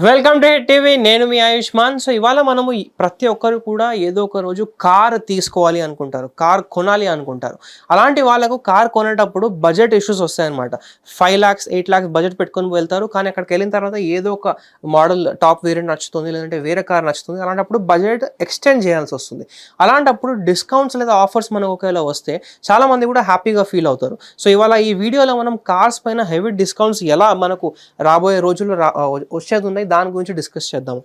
Welcome to hit TV. నేను మీ Ayushman. So ఇవాళ మనము ప్రతి ఒక్కరు కూడా ఏదో ఒక రోజు కార్ తీసుకోవాలి అనుకుంటారు. కార్ కొనాలి అనుకుంటారు. అలాంటి వాళ్ళకు కార్ కొనేటప్పుడు బడ్జెట్ ఇష్యూస్ వస్తాయన్నమాట. Five lakhs eight lakhs budget పెట్టుకొని వెళ్తారు. కానీ అక్కడికి వెళ్ళిన తర్వాత ఏదో ఒక మోడల్ టాప్ వేరియంట్ నచ్చుతుంది లేదంటే వేరే కార్ నచ్చుతుంది. అలాంటప్పుడు బడ్జెట్ ఎక్స్టెండ్ చేయాల్సి వస్తుంది. అలాంటప్పుడు డిస్కౌంట్స్ లేదా ఆఫర్స్ మనకు ఒకవేళ వస్తే చాలా మంది కూడా హ్యాపీగా ఫీల్ అవుతారు. సో ఇవాళ ఈ వీడియోలో మనం కార్స్ పైన హెవీ డిస్కౌంట్స్ ఎలా మనకు రాబోయే రోజుల్లో రా వచ్చేది ఉన్నాయి దాని గురించి డిస్కస్ చేద్దాం.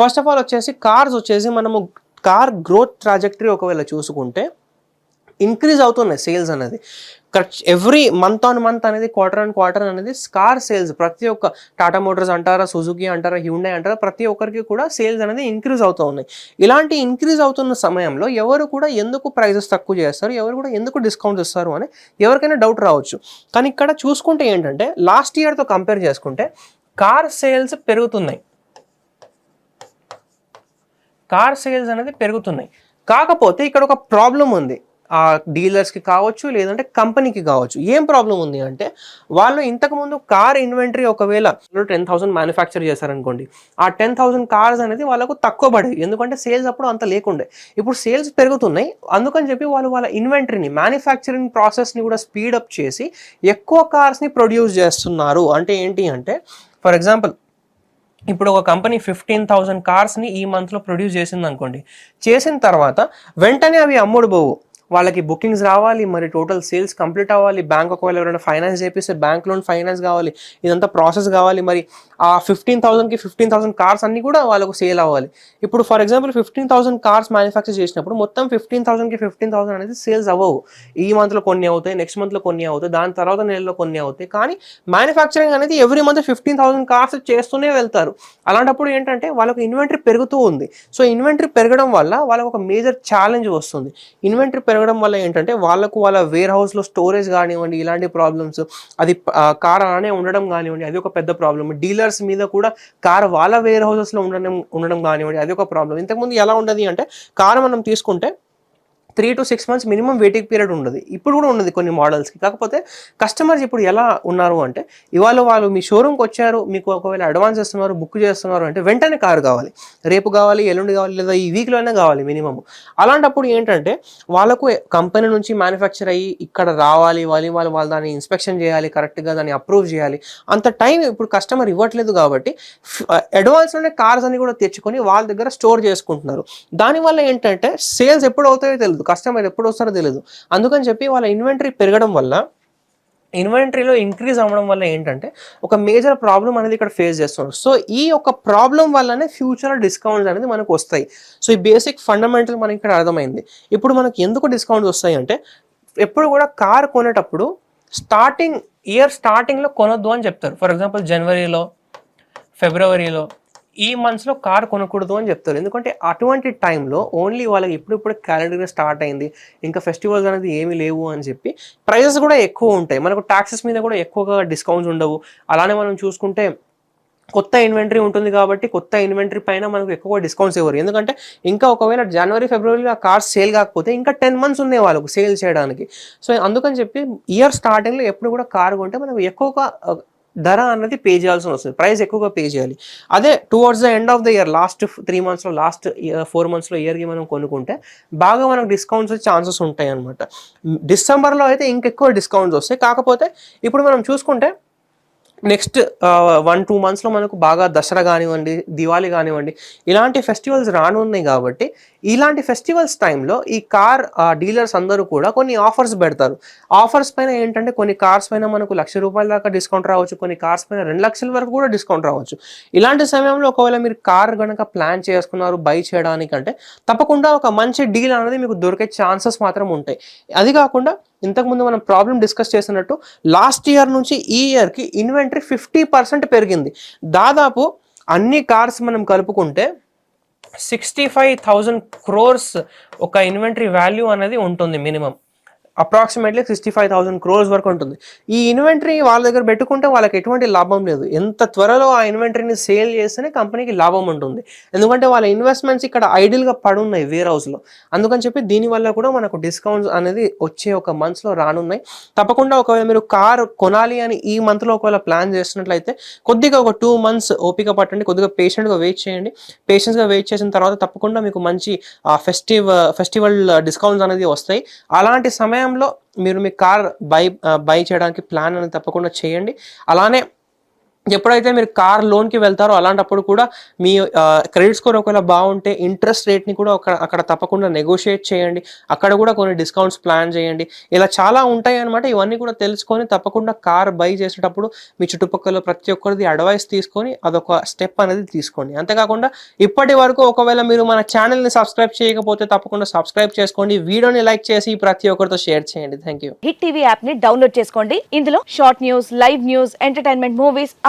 ఫస్ట్ ఆఫ్ ఆల్ వచ్చేసి కార్స్ వచ్చేసి మనము కార్ గ్రోత్ ట్రాజెక్టరీ ఒకవేళ చూసుకుంటే ఇంక్రీజ్ అవుతున్నాయి సేల్స్ అనేది. Correct every month on month అనేది క్వార్టర్ అండ్ క్వార్టర్ అనేది కార్ సేల్స్ ప్రతి ఒక్క టాటా మోటార్స్ అంటారా సుజుకి అంటారా హ్యూండే అంటారా ప్రతి ఒక్కరికి కూడా సేల్స్ అనేది ఇంక్రీజ్ అవుతూ ఉన్నాయి. ఇలాంటి ఇంక్రీజ్ అవుతున్న సమయంలో ఎవరు కూడా ఎందుకు ప్రైజెస్ తక్కువ చేస్తారు ఎవరు కూడా ఎందుకు డిస్కౌంట్ ఇస్తారు అని ఎవరికైనా డౌట్ రావచ్చు. కానీ ఇక్కడ చూసుకుంటే ఏంటంటే లాస్ట్ ఇయర్తో కంపేర్ చేసుకుంటే కార్ సేల్స్ పెరుగుతున్నాయి. కార్ సేల్స్ అనేది పెరుగుతున్నాయి. కాకపోతే ఇక్కడ ఒక ప్రాబ్లం ఉంది. ఆ డీలర్స్కి కావచ్చు లేదంటే కంపెనీకి కావచ్చు. ఏం ప్రాబ్లం ఉంది అంటే వాళ్ళు ఇంతకుముందు కార్ ఇన్వెంటరీ ఒకవేళ టెన్ థౌసండ్ మ్యానుఫ్యాక్చర్ చేశారనుకోండి ఆ టెన్ థౌసండ్ కార్స్ అనేది వాళ్ళకు తక్కువ పడేవి. ఎందుకంటే సేల్స్ అప్పుడు అంత లేకుండే. ఇప్పుడు సేల్స్ పెరుగుతున్నాయి. అందుకని చెప్పి వాళ్ళు వాళ్ళ ఇన్వెంటరీని మ్యానుఫ్యాక్చరింగ్ ప్రాసెస్ని కూడా స్పీడప్ చేసి ఎక్కువ కార్స్ని ప్రొడ్యూస్ చేస్తున్నారు. అంటే ఏంటి అంటే ఫర్ ఎగ్జాంపుల్ ఇప్పుడు ఒక కంపెనీ ఫిఫ్టీన్ థౌజండ్ కార్స్ని ఈ మంత్లో ప్రొడ్యూస్ చేసింది అనుకోండి చేసిన తర్వాత వెంటనే అవి అమ్ముడు పోవు. వాళ్ళకి బుకింగ్స్ రావాలి మరి టోటల్ సేల్స్ కంప్లీట్ అవ్వాలి బ్యాంక్ ఒకవేళ ఎవరైనా ఫైనాన్స్ చేపిస్తే బ్యాంక్ లోన్ ఫైనాన్స్ కావాలి ఇదంతా ప్రాసెస్ కావాలి మరి ఆ ఫిఫ్టీన్ థౌసండ్కి ఫిఫ్టీన్ థౌసండ్ కార్స్ అన్ని కూడా వాళ్ళకు సేల్ అవ్వాలి. ఇప్పుడు for example fifteen thousand cars manufacture చేసినప్పుడు మొత్తం ఫిఫ్టీన్ థౌసండ్కి ఫిఫ్టీన్ థౌసండ్ అనేది సేల్స్ అవ్వవు. ఈ మంత్లో కొన్ని అవుతాయి నెక్స్ట్ మంత్లో కొన్ని అవుతాయి దాని తర్వాత నెలలో కొన్ని అవుతాయి కానీ మ్యానుఫ్యాక్చరింగ్ అనేది every month fifteen thousand cars చేస్తూనే వెళ్తారు. అలాంటప్పుడు ఏంటంటే వాళ్ళకు ఇన్వెంటరీ పెరుగుతూ ఉంది. సో ఇన్వెంటరీ పెరగడం వల్ల వాళ్ళకు ఒక మేజర్ ఛాలెంజ్ వస్తుంది. ఇన్వెంటరీ పెరగడం వల్ల ఏంటంటే వాళ్ళకు వాళ్ళ వేర్ హౌస్లో స్టోరేజ్ కానివ్వండి ఇలాంటి ప్రాబ్లమ్స్ అది కార్ అలానే ఉండడం కానివ్వండి అది ఒక పెద్ద ప్రాబ్లం డీలర్స్ మీద కూడా కార్ వాళ్ళ వేర్ హౌసెస్లో ఉండడం ఉండడం కానివ్వండి అది ఒక ప్రాబ్లం ఇంతకుముందు ఎలా ఉండదు అంటే కార్ మనం తీసుకుంటే three to six months minimum waiting period ఉండదు. ఇప్పుడు కూడా ఉన్నది కొన్ని మోడల్స్కి కాకపోతే కస్టమర్స్ ఇప్పుడు ఎలా ఉన్నారు అంటే ఇవాళ వాళ్ళు మీ షోరూమ్కి వచ్చారు మీకు ఒకవేళ అడ్వాన్స్ ఇస్తున్నారు బుక్ చేస్తున్నారు అంటే వెంటనే కారు కావాలి. రేపు కావాలి ఎల్లుండి కావాలి లేదా ఈ వీక్లోనే కావాలి మినిమం అలాంటప్పుడు ఏంటంటే వాళ్ళకు కంపెనీ నుంచి మ్యానుఫ్యాక్చర్ అయ్యి ఇక్కడ రావాలి వాళ్ళు వాళ్ళు వాళ్ళు దాన్ని ఇన్స్పెక్షన్ చేయాలి కరెక్ట్గా దాన్ని అప్రూవ్ చేయాలి. అంత టైం ఇప్పుడు కస్టమర్ ఇవ్వట్లేదు కాబట్టి అడ్వాన్స్లోనే కార్స్ అన్ని కూడా తెచ్చుకొని వాళ్ళ దగ్గర స్టోర్ చేసుకుంటున్నారు. దానివల్ల ఏంటంటే సేల్స్ ఎప్పుడు అవుతాయో తెలియదు కస్టమర్ ఎప్పుడు వస్తారో తెలియదు అందుకని చెప్పి వాళ్ళ ఇన్వెంటరీ పెరగడం వల్ల ఇన్వెంటరీలో ఇంక్రీజ్ అవ్వడం వల్ల ఏంటంటే ఒక మేజర్ ప్రాబ్లం అనేది ఇక్కడ ఫేస్ చేస్తున్నారు సో ఈ ఒక ప్రాబ్లం వల్లనే ఫ్యూచర్ డిస్కౌంట్స్ అనేది మనకు వస్తాయి. సో ఈ బేసిక్ ఫండమెంటల్ మనకి ఇక్కడ అర్థమైంది. ఇప్పుడు మనకి ఎందుకు డిస్కౌంట్స్ వస్తాయి అంటే ఎప్పుడు కూడా కార్ కొనేటప్పుడు స్టార్టింగ్ ఇయర్ స్టార్టింగ్లో కొనొద్దు అని చెప్తారు. ఫర్ ఎగ్జాంపుల్ జనవరిలో ఫిబ్రవరిలో ఈ మంత్స్లో కార్ కొనకూడదు అని చెప్తారు. ఎందుకంటే అటువంటి టైంలో ఓన్లీ వాళ్ళకి ఇప్పుడిప్పుడు క్యాలెండర్ స్టార్ట్ అయింది. ఇంకా ఫెస్టివల్స్ అనేది ఏమీ లేవు అని చెప్పి ప్రైజెస్ కూడా ఎక్కువ ఉంటాయి. మనకు ట్యాక్సెస్ మీద కూడా ఎక్కువగా డిస్కౌంట్స్ ఉండవు. అలానే మనం చూసుకుంటే కొత్త ఇన్వెంటరీ ఉంటుంది కాబట్టి కొత్త ఇన్వెంటరీ పైన మనకు ఎక్కువ డిస్కౌంట్స్ ఇవ్వరు. ఎందుకంటే ఇంకా ఒకవేళ జనవరి ఫిబ్రవరిలో ఆ కార్స్ సేల్ కాకపోతే ఇంకా టెన్ మంత్స్ ఉన్నాయి వాళ్ళకు సేల్ చేయడానికి. సో అందుకని చెప్పి ఇయర్ స్టార్టింగ్లో ఎప్పుడు కూడా కార్ కొంటే మనకు ఎక్కువగా ధర అన్నది పే చేయాల్సి వస్తుంది ప్రైస్ ఎక్కువగా పే చేయాలి. అదే towards the end of the year last three మంత్స్లో లాస్ట్ ఫోర్ మంత్స్లో ఇయర్కి మనం కొనుక్కుంటే బాగా మనకు డిస్కౌంట్స్ వచ్చే ఛాన్సెస్ ఉంటాయి అనమాట డిసెంబర్లో అయితే ఇంకెక్కువ డిస్కౌంట్స్ వస్తాయి. కాకపోతే ఇప్పుడు మనం చూసుకుంటే నెక్స్ట్ వన్ టూ మంత్స్లో మనకు బాగా దసరా కానివ్వండి దివాళీ కానివ్వండి ఇలాంటి ఫెస్టివల్స్ రానున్నాయి కాబట్టి ఇలాంటి ఫెస్టివల్స్ టైంలో ఈ కార్ డీలర్స్ అందరూ కూడా కొన్ని ఆఫర్స్ పెడతారు. ఆఫర్స్ పైన ఏంటంటే కొన్ని కార్స్ పైన మనకు లక్ష రూపాయల దాకా డిస్కౌంట్ రావచ్చు కొన్ని కార్స్ పైన రెండు లక్షల వరకు కూడా డిస్కౌంట్ రావచ్చు. ఇలాంటి సమయంలో ఒకవేళ మీరు కార్ కనుక ప్లాన్ చేసుకున్నారు బై చేయడానికంటే తప్పకుండా ఒక మంచి డీల్ అనేది మీకు దొరికే ఛాన్సెస్ మాత్రం ఉంటాయి. అది కాకుండా ఇంతకుముందు మనం ప్రాబ్లం డిస్కస్ చేసినట్టు లాస్ట్ ఇయర్ నుంచి ఈ ఇయర్కి ఇన్వెంటరీ ఫిఫ్టీ పర్సెంట్ పెరిగింది. దాదాపు అన్ని కార్స్ మనం కలుపుకుంటే సిక్స్టీ ఫైవ్ థౌజండ్ క్రోర్స్ ఒక ఇన్వెంటరీ వాల్యూ అనేది ఉంటుంది minimum approximately sixty five thousand crores వరకు ఉంటుంది. ఈ ఇన్వెంటరీ వాళ్ళ దగ్గర పెట్టుకుంటే వాళ్ళకి ఎటువంటి లాభం లేదు. ఎంత త్వరలో ఆ ఇన్వెంటరీని సేల్ చేస్తేనే కంపెనీకి లాభం ఉంటుంది. ఎందుకంటే వాళ్ళ ఇన్వెస్ట్మెంట్స్ ఇక్కడ ఐడియల్గా పడున్నాయి వేర్ హౌస్లో. అందుకని చెప్పి దీనివల్ల కూడా మనకు డిస్కౌంట్స్ అనేది వచ్చే ఒక మంత్స్లో రానున్నాయి. తప్పకుండా ఒకవేళ మీరు కార్ కొనాలి అని ఈ మంత్లో ఒకవేళ ప్లాన్ చేస్తున్నట్లయితే కొద్దిగా ఒక టూ మంత్స్ ఓపిక పట్టండి. కొద్దిగా పేషెంట్గా వెయిట్ చేయండి. పేషెంట్స్గా వెయిట్ చేసిన తర్వాత తప్పకుండా మీకు మంచి ఫెస్టివ్ ఫెస్టివల్ డిస్కౌంట్స్ అనేది వస్తాయి. అలాంటి సమయం టైంలో మీరు మీ కార్ బై బై చేయడానికి ప్లాన్ అనేది తప్పకుండా చేయండి. అలానే ఎప్పుడైతే మీరు కార్ లోన్కి వెళ్తారో అలాంటప్పుడు కూడా మీ క్రెడిట్ స్కోర్ ఒకవేళ బాగుంటే ఇంట్రెస్ట్ రేట్ని కూడా అక్కడ అక్కడ తప్పకుండా నెగోషియేట్ చేయండి. అక్కడ కూడా కొన్ని డిస్కౌంట్స్ ప్లాన్ చేయండి. ఇలా చాలా ఉంటాయి అనమాట ఇవన్నీ కూడా తెలుసుకొని తప్పకుండా కార్ బై చేసేటప్పుడు మీ చుట్టుపక్కల ప్రతి ఒక్కరిది అడ్వైస్ తీసుకొని అదొక స్టెప్ అనేది తీసుకోండి. అంతేకాకుండా ఇప్పటి వరకు ఒకవేళ మీరు మన ఛానల్ని సబ్స్క్రైబ్ చేయకపోతే తప్పకుండా సబ్స్క్రైబ్ చేసుకోండి. వీడియోని లైక్ చేసి ప్రతి ఒక్కరితో షేర్ చేయండి. థ్యాంక్ యూ హిట్ టీవీ యాప్ని డౌన్లోడ్ చేసుకోండి. ఇందులో short news live news entertainment movies